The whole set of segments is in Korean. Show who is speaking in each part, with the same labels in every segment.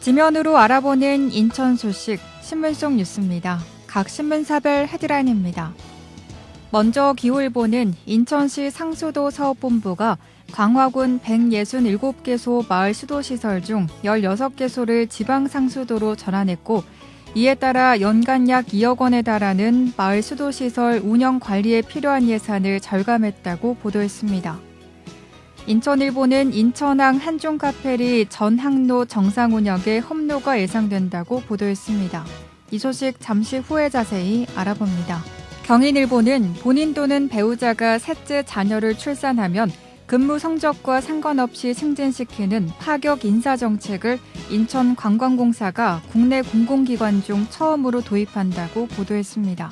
Speaker 1: 지면으로 알아보는 인천 소식 신문 속 뉴스입니다. 각 신문사별 헤드라인입니다. 먼저 기울보는 인천시 상수도 사업본부가 광화군 167개소 마을 수도시설 중 16개소를 지방 상수도로 전환했고 이에 따라 연간 약 2억 원에 달하는 마을 수도시설 운영 관리에 필요한 예산을 절감했다고 보도했습니다. 인천일보는 인천항 한중 카페리 전 항로 정상 운영에 험로가 예상된다고 보도했습니다. 이 소식 잠시 후에 자세히 알아봅니다. 경인일보는 본인 또는 배우자가 셋째 자녀를 출산하면 근무 성적과 상관없이 승진시키는 파격 인사 정책을 인천관광공사가 국내 공공기관 중 처음으로 도입한다고 보도했습니다.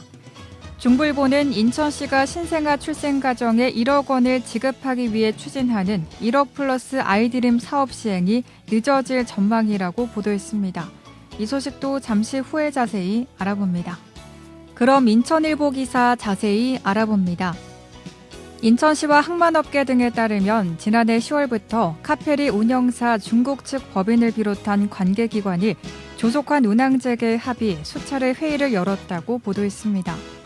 Speaker 1: 중불보는 인천시가 신생아 출생 가정에 1억 원을 지급하기 위해 추진하는 1억 플러스 아이드림 사업 시행이 늦어질 전망이라고 보도했습니다. 이 소식도 잠시 후에 자세히 알아봅니다. 그럼 인천일보 기사 자세히 알아봅니다. 인천시와 항만업계 등에 따르면 지난해 10월부터 카페리 운영사 중국 측 법인을 비롯한 관계기관이 조속한 운항 재개 합의 수차례 회의를 열었다고 보도했습니다.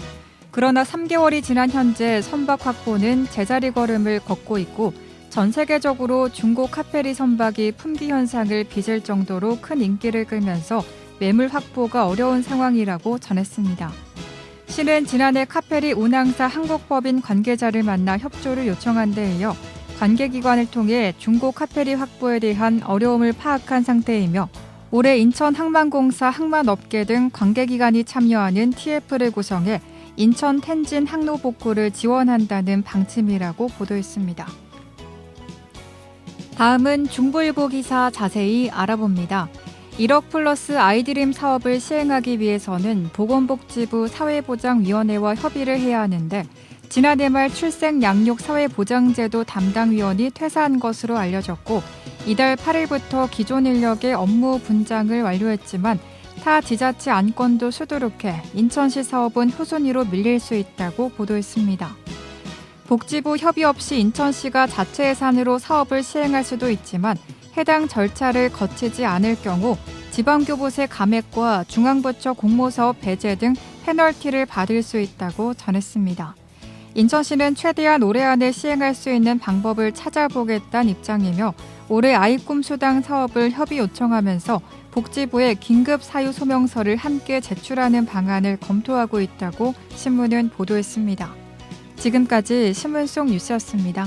Speaker 1: 그러나 3개월이 지난 현재 선박 확보는 제자리 걸음을 걷고 있고 전 세계적으로 중국 카페리 선박이 품귀 현상을 빚을 정도로 큰 인기를 끌면서 매물 확보가 어려운 상황이라고 전했습니다. 시는 지난해 카페리 운항사 한국법인 관계자를 만나 협조를 요청한 데 이어 관계기관을 통해 중국 카페리 확보에 대한 어려움을 파악한 상태이며 올해 인천 항만공사 항만업계 등 관계기관이 참여하는 TF를 구성해 인천 텐진 항로 복구를 지원한다는 방침이라고 보도했습니다. 다음은 중부일보 기사 자세히 알아봅니다. 1억 플러스 아이드림 사업을 시행하기 위해서는 보건복지부 사회보장위원회와 협의를 해야 하는데 지난해 말 출생 양육 사회보장제도 담당위원이 퇴사한 것으로 알려졌고 이달 8일부터 기존 인력의 업무 분장을 완료했지만 타 지자체 안건도 수두룩해 인천시 사업은 후순위로 밀릴 수 있다고 보도했습니다. 복지부 협의 없이 인천시가 자체 예산으로 사업을 시행할 수도 있지만 해당 절차를 거치지 않을 경우 지방교부세 감액과 중앙부처 공모사업 배제 등 페널티를 받을 수 있다고 전했습니다. 인천시는 최대한 올해 안에 시행할 수 있는 방법을 찾아보겠다는 입장이며 올해 아이 꿈 수당 사업을 협의 요청하면서 복지부에 긴급 사유 소명서를 함께 제출하는 방안을 검토하고 있다고 신문은 보도했습니다. 지금까지 신문 속 뉴스였습니다.